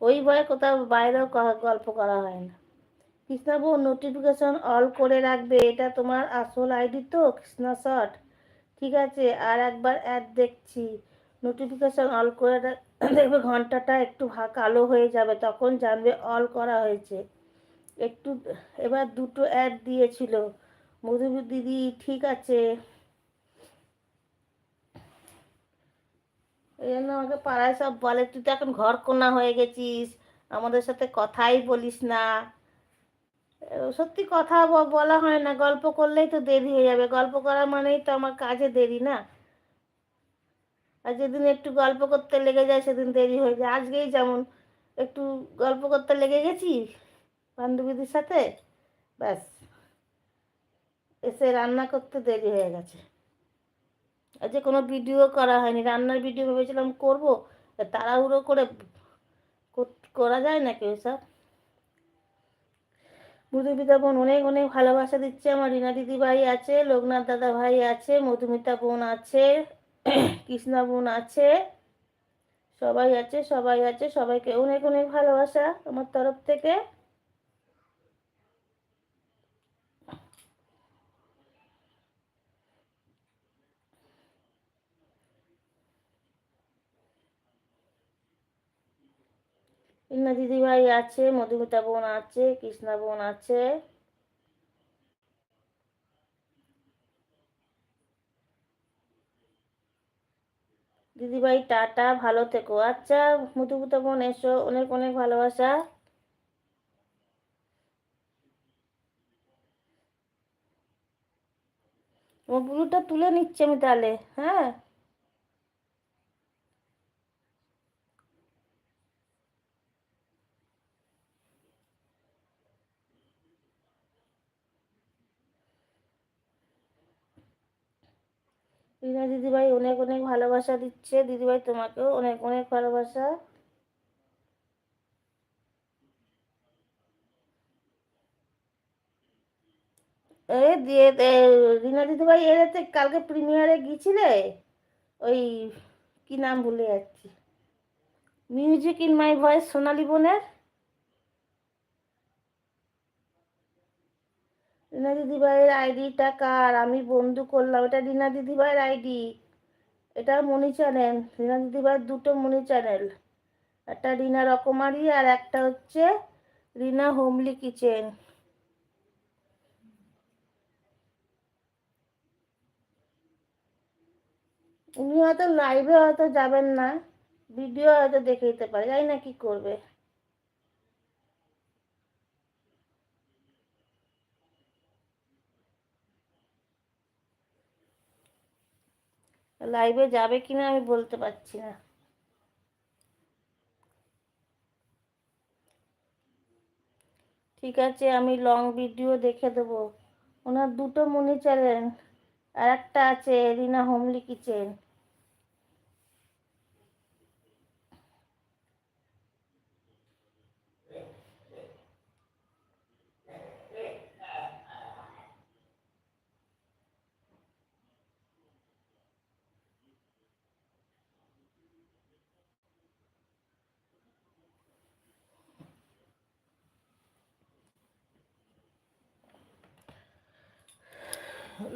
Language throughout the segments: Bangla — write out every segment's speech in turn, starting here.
ওই ভয়ে কোথাও বাইরেও গল্প করা হয় না। কৃষ্ণাবু নোটিফিকেশন অল করে রাখবে, এটা তোমার আসল আইডি তো, কৃষ্ণা শট ঠিক আছে, আর একবার অ্যাড দেখছি। নোটিফিকেশন অল করে দেখবে ঘন্টাটা একটু কালো হয়ে যাবে, তখন জানবে অল করা হয়েছে। একটু, এবার দুটো অ্যাড দিয়েছিল। মধু দিদি, ঠিক আছে। এই জন্য আমাকে পাড়ায় সব বলে, তুই তো এখন ঘর কোনা হয়ে গেছিস, আমাদের সাথে কথাই বলিস না। সত্যি কথা বলা হয় না, গল্প করলেই তো দেরি হয়ে যাবে, গল্প করা মানেই তো আমার কাজে দেরি না। আর যেদিন একটু গল্প করতে লেগে যায়, সেদিন দেরি হয়ে যায়। আজকেই যেমন একটু গল্প করতে লেগে গেছি বান্ধবীদের সাথে, ব্যাস, এসে রান্না করতে দেরি হয়ে গেছে। আজকে কোনো ভিডিও করা হয়নি, রান্নার ভিডিও ভেবেছিলাম করব তাড়াহুড়ো করে করা যায় না নাকি ওসব মধুমিতা বোন অনেক অনেক ভালোবাসা দিচ্ছে, আমার রিনা দিদি ভাই আছে, লোকনাথ দাদা ভাই আছে, মধুমিতা বোন আছে, কৃষ্ণা বোন আছে, সবাই আছে সবাই আছে, সবাইকে অনেক অনেক ভালোবাসা আমার তরফ থেকে। ইন্না দিদিভাই আছে, মধুমিতা বোন আছে, কৃষ্ণা বোন আছে। দিদিভাই, টাটা, ভালো থেকো। আচ্ছা মধুমিতা বোন, এসো। অনেক অনেক ভালোবাসা। ব্লুটা তুলে নিচ্ছি আমি তাহলে হ্যাঁ? রিনা দিদিভাই অনেক অনেক ভালোবাসা দিচ্ছে। দিদিভাই, তোমাকেও অনেক অনেক ভালোবাসা। এ দিয়ে রিনা দিদিভাই এতে কালকে প্রিমিয়ারে গিয়েছিলে? ওই, কি নাম ভুলে যাচ্ছি। Music in my voice Sonali বোনের? রিনা দিদিভাইয়ের আইডিটা কার? আমি বন্ধু করলাম। এটা রিনা দিদিভাইয়ের আইডি। এটা মনি চ্যানেল। রিনা দিদিভাইয়ের দুটো মনি চ্যানেল। একটা রিনা রকমারি আর একটা হচ্ছে রিনা হোমলি কিচেন। উনি হয়তো লাইভে হয়তো যাবেন না। ভিডিও হয়তো দেখে দিতে পারে। জানি না কি করবে। লাইভে যাবে কি না আমি বলতে পারছি না। ঠিক আছে, আমি লং ভিডিও দেখে দেবো। ওনার দুটো মনি চ্যানেল আর একটা আছে রিনা হোমলি কিচেন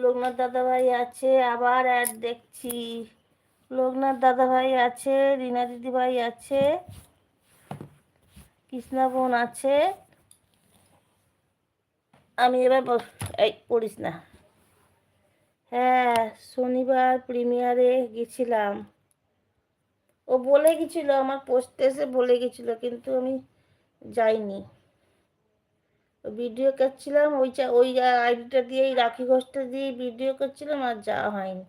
লোকনাথ দাদাভাই আছে, আবার অ্যাড দেখছি। লোকনাথ দাদাভাই আছে, রিনা দিদিভাই আছে, কৃষ্ণা বোন আছে। আমি এবার এই পড়িস না। হ্যাঁ শনিবার প্রিমিয়ারে গেছিলাম। ও বলে গেছিল, আমার পোস্টে এসে বলে গেছিল, কিন্তু আমি যাইনি। ভিডিও করছিলাম, ওই চা ওই আইডিটা দিয়েই, রাখি ঘোষটা দিয়ে ভিডিও করছিলাম আর যাওয়া হয়নি।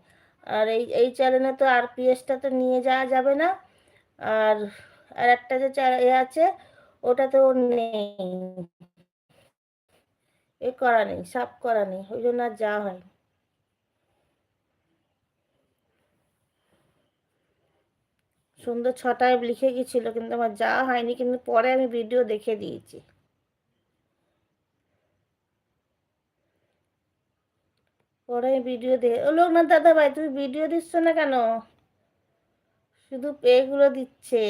আর এই এই চ্যানেলে তো আর পিএসটা তো নিয়ে যাওয়া যাবে না। আর আর একটা যে এ আছে, ওটা তো নেই। এ করা নেই সাফ করা নেই, ওই জন্য আর যাওয়া হয়নি। সন্ধ্যা ছটায় লিখে গেছিল কিন্তু আমার যাওয়া হয়নি, কিন্তু পরে আমি ভিডিও দেখে দিয়েছি। পরে ভিডিও দে ও লোকনাথ দাদা ভাই, তুমি ভিডিও দিচ্ছ না কেন? শুধু পেগুলো দিচ্ছে।